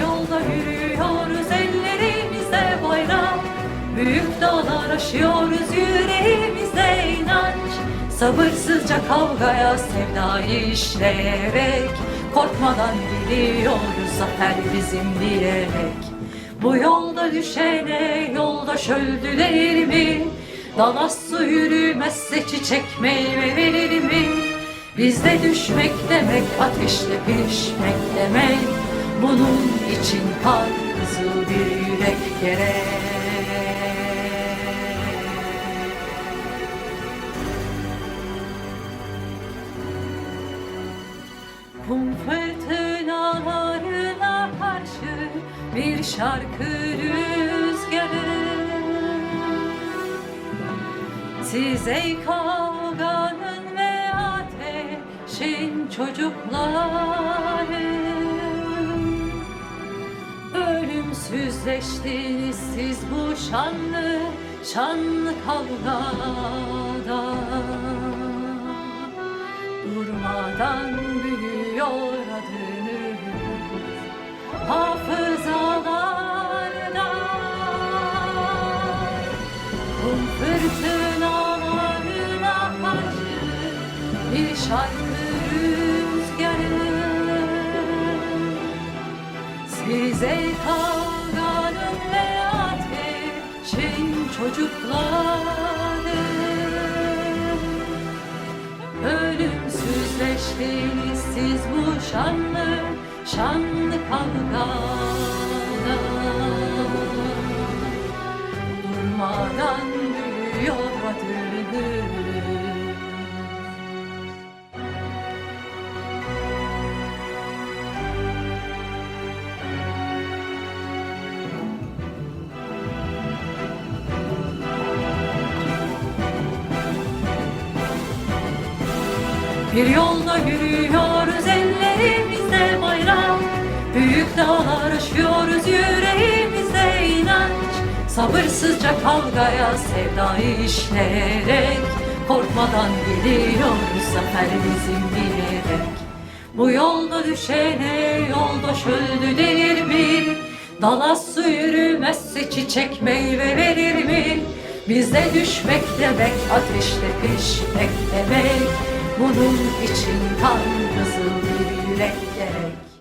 Yolda yürüyoruz ellerimizde bayrak Büyük dağlar aşıyoruz yüreğimizde inanç Sabırsızca kavgaya sevdayı işleyerek Korkmadan gidiyoruz zafer bizim diyerek Bu yolda düşene yoldaş öldüler mi? Dala su yürümezse çiçek meyve verir mi? Bizde düşmek demek ateşte pişmek demek Bunun için kan kızıl bir yürek gerek Kum fırtınalarına karşı bir şarkı rüzgarı. Siz ey kavganın ve ateşin çocukları Ölümsüzleştiniz siz bu şanlı, şanlı kavgada. Durmadan büyüyor adınız hafızalarda. Kum fırtınalarına karşı bir şarkı rüzgarı. Size kavganın çocukları. Ölümsüzleştiniz siz bu şanlı, şanlı kavgada Durmadan büyüyor adınız Bir yolda yürüyoruz ellerimizde bayrak Büyük dağlar aşıyoruz yüreğimizde inanç Sabırsızca kavgaya sevdayı işleyerek Korkmadan gidiyoruz zafer bizim diyerek Bu yolda düşene yoldaş öldü denir mi? Dala su yürümezse çiçek meyve verir mi? Bizde düşmek demek ateşte pişmek demek Bunun için kan kızıl bir yürek gerek